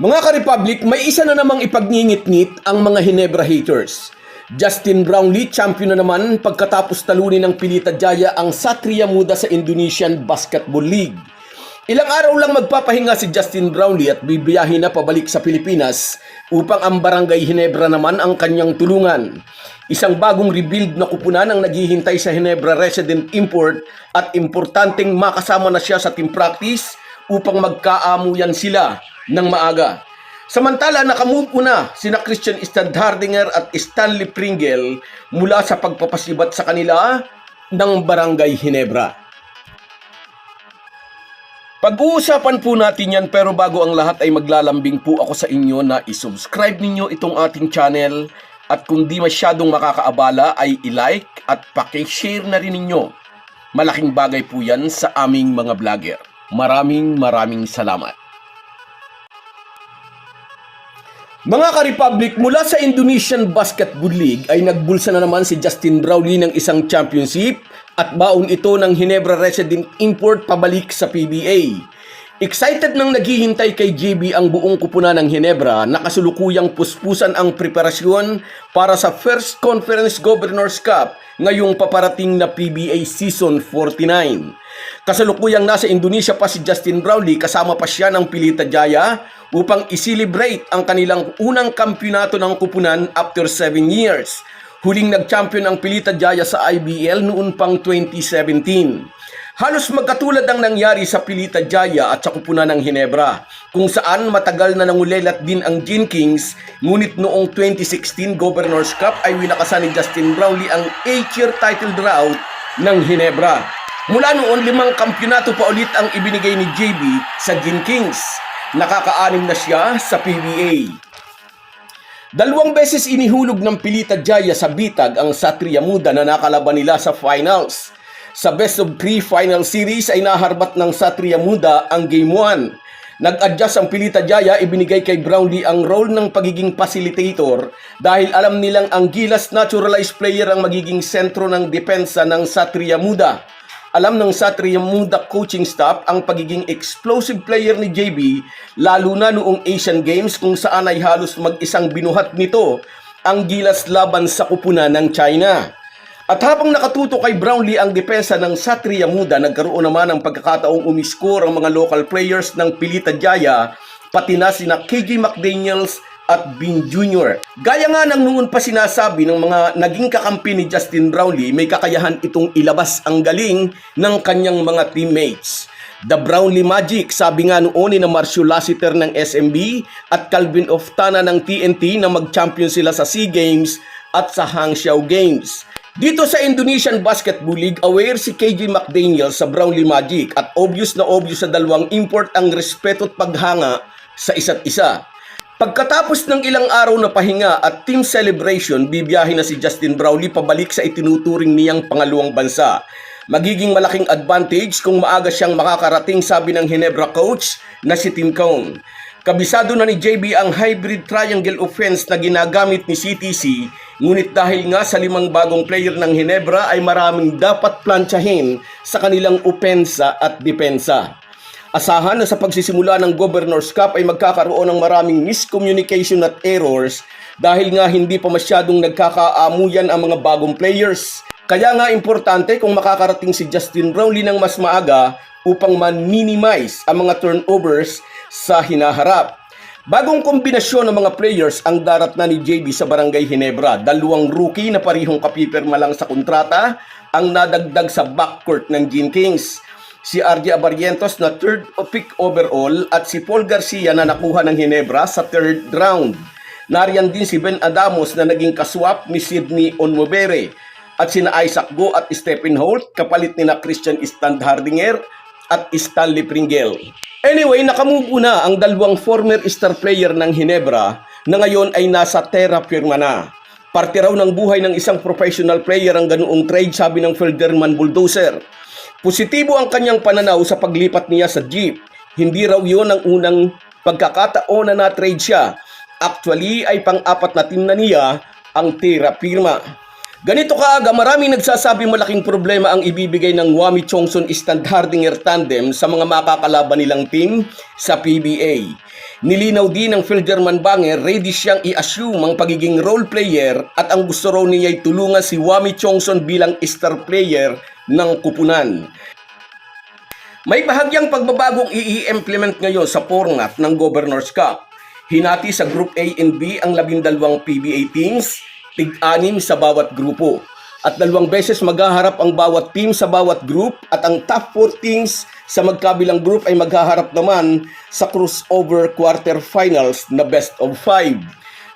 Mga ka-Republic, may isa na namang ipagngingit-ngit ang mga Hinebra haters. Justin Brownlee, champion na naman pagkatapos talunin ng Pilita Jaya ang Satria Muda sa Indonesian Basketball League. Ilang araw lang magpapahinga si Justin Brownlee at bibiyahin na pabalik sa Pilipinas upang ang Barangay Hinebra naman ang kanyang tulungan. Isang bagong rebuild na kupunan ang naghihintay sa Hinebra resident import at importanteng makasama na siya sa team practice upang magkaamuyan sila ng maaga. Samantala, nakamove na sina Christian Stadhardinger at Stanley Pringle mula sa pagpapasibat sa kanila ng Barangay Hinebra. Pag-uusapan po natin yan pero bago ang lahat ay maglalambing po ako sa inyo na isubscribe ninyo itong ating channel at kung di masyadong makakaabala ay i-like at pakishare na rin ninyo. Malaking bagay po yan sa aming mga vlogger. Maraming maraming salamat. Mga ka-Republic, mula sa Indonesian Basketball League ay nagbulsa na naman si Justin Brownlee ng isang championship at baon ito ng Hinebra resident import pabalik sa PBA. Excited nang naghihintay kay JB ang buong kupunan ng Hinebra na kasulukuyang puspusan ang preparasyon para sa First Conference Governors Cup ngayong paparating na PBA Season 49. Kasalukuyang nasa Indonesia pa si Justin Brownlee kasama pa siya ng Pilita Jaya upang i-celebrate ang kanilang unang kampyonato ng kupunan after 7 years. Huling nag-champion ang Pilita Jaya sa IBL noon pang 2017. Halos magkatulad ang nangyari sa Pilita Jaya at sa kupunan ng Hinebra, kung saan matagal na nangulelat din ang Gin Kings, ngunit noong 2016 Governors Cup ay winakasan ni Justin Brownlee ang 8-year title drought ng Hinebra. Mula noon, limang kampyonato pa ulit ang ibinigay ni JB sa Gin Kings. Nakakaanim na siya sa PBA. Dalawang beses inihulog ng Pilita Jaya sa bitag ang Satria Muda na nakalaban nila sa finals. Sa best of 3 final series ay naharbat ng Satria Muda ang Game 1. Nag-adjust ang Pilita Jaya, ibinigay kay Brownlee ang role ng pagiging facilitator dahil alam nilang ang gilas naturalized player ang magiging sentro ng depensa ng Satria Muda. Alam ng Satria Muda coaching staff ang pagiging explosive player ni JB lalo na noong Asian Games kung saan ay halos mag-isang binuhat nito ang gilas laban sa kupunan ng China. At habang nakatuto kay Brownlee ang depensa ng Satria Muda, nagkaroon naman ng pagkakataong umiskor ang mga local players ng Pilita Jaya, pati na sina KJ McDaniels at Bean Jr. Gaya nga ng noon pa sinasabi ng mga naging kakampi ni Justin Brownlee, may kakayahan itong ilabas ang galing ng kanyang mga teammates. The Brownlee Magic, sabi nga noon ni na Marcio Lassiter ng SMB at Calvin Oftana ng TNT na mag-champion sila sa SEA Games at sa Hangzhou Games. Dito sa Indonesian Basketball League, aware si KJ McDaniel sa Brownlee Magic at obvious na obvious sa dalawang import ang respeto at paghanga sa isa't isa. Pagkatapos ng ilang araw na pahinga at team celebration, bibiyahe na si Justin Brownlee pabalik sa itinuturing niyang pangalawang bansa. Magiging malaking advantage kung maaga siyang makakarating sabi ng Hinebra coach na si Tim Cone. Kabisado na ni JB ang hybrid triangle offense na ginagamit ni CTC, ngunit dahil nga sa limang bagong player ng Hinebra ay maraming dapat plantsahin sa kanilang opensa at depensa. Asahan na sa pagsisimula ng Governors Cup ay magkakaroon ng maraming miscommunication at errors dahil nga hindi pa masyadong nagkakaamuyan ang mga bagong players. Kaya nga importante kung makakarating si Justin Brownlee ng mas maaga upang man-minimize ang mga turnovers sa hinaharap. Bagong kombinasyon ng mga players ang darat na ni JB sa Barangay Hinebra. Dalawang rookie na parihong kapipirma lang sa kontrata ang nadagdag sa backcourt ng Gin Kings. Si RJ Abarientos na third pick overall at si Paul Garcia na nakuha ng Hinebra sa third round. Nariyan din si Ben Adamos na naging kaswap ni Sidney Onmobere at sina Isaac Go at Stephen Holt kapalit ni na Christian Standhardinger at Stanley Pringle. Anyway, nakamubo na ang dalawang former star player ng Hinebra na ngayon ay nasa Terra Firma na. Parte raw ng buhay ng isang professional player ang ganoong trade sabi ng Felderman Bulldozer. Positibo ang kanyang pananaw sa paglipat niya sa Jeep. Hindi raw yon ang unang pagkakataon na na-trade siya. Actually ay pang-apat na team na niya ang Terra Firma. Ganito kaaga, maraming nagsasabi malaking problema ang ibibigay ng Wami Chongson Standhardinger tandem sa mga makakalaban nilang team sa PBA. Nilinaw din ng Phil German Banger, ready siyang i-assume ang pagiging role player at ang gusto raw niya ay tulungan si Wami Chongson bilang star player ng kupunan. May bahagyang pagbabagong i-implement ngayon sa format ng Governor's Cup. Hinati sa Group A and B ang labindalawang PBA teams, tig-anim sa bawat grupo. At dalawang beses maghaharap ang bawat team sa bawat group at ang top 4 teams sa magkabilang group ay maghaharap naman sa crossover quarterfinals na best of 5.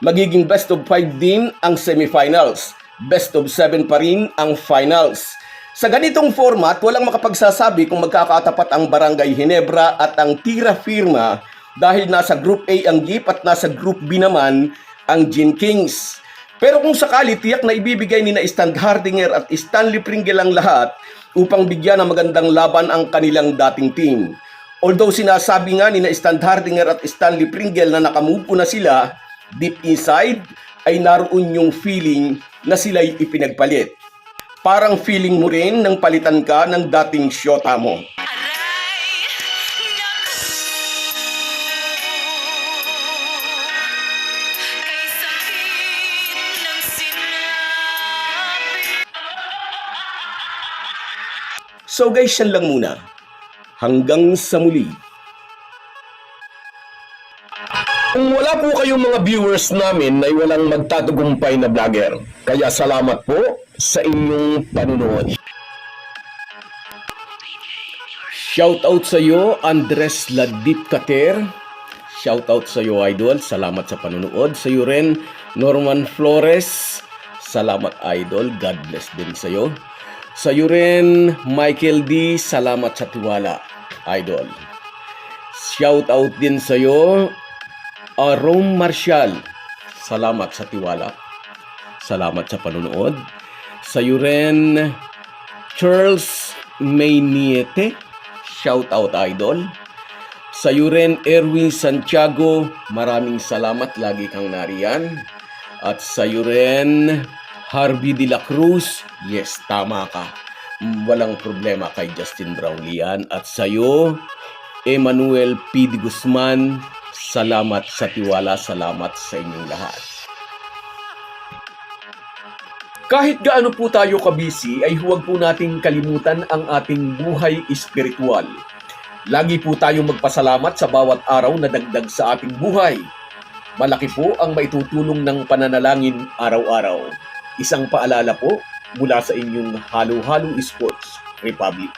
Magiging best of 5 din ang semifinals. Best of 7 pa rin ang finals. Sa ganitong format, walang makapagsasabi kung magkakatapat ang Barangay Hinebra at ang Tira Firma dahil nasa Group A ang Jeep at nasa Group B naman ang Gin Kings. Pero kung sakali tiyak na ibibigay ni na Stan Hardinger at Stanley Pringle ang lahat upang bigyan ng magandang laban ang kanilang dating team. Although sinasabi nga ni na Stan Hardinger at Stanley Pringle na nakamupo na sila, deep inside ay naroon yung feeling na sila'y ipinagpalit. Parang feeling mo rin nang palitan ka ng dating syota mo. So guys, yan lang muna. Hanggang sa muli. Kung wala po kayong mga viewers namin ay walang magtatagumpay na vlogger. Kaya salamat po sa inyong panunood. Shout out sa iyo, Andres Ladip Kater. Shout out sa iyo, Idol. Salamat sa panunood. Sa iyo rin, Norman Flores. Salamat, Idol. God bless din sa iyo. Sa iyo rin, Michael D. Salamat sa tiwala, Idol. Shout out din sa iyo, Arom Marshall. Salamat sa tiwala. Salamat sa panunood. Sa iyo rin, Charles Mayniete. Shout out idol. Sa iyo rin, Erwin Santiago. Maraming salamat. Lagi kang nariyan. At sa iyo rin, Harvey de la Cruz. Yes, tama ka. Walang problema kay Justin yan. At sa iyo, Emmanuel P. de Guzman. Salamat sa tiwala. Salamat sa inyong lahat. Kahit gaano po tayo kabisi ay huwag po nating kalimutan ang ating buhay espiritual. Lagi po tayong magpasalamat sa bawat araw na dagdag sa ating buhay. Malaki po ang maitutulong ng pananalangin araw-araw. Isang paalala po mula sa inyong Halo Halo Sports Republic.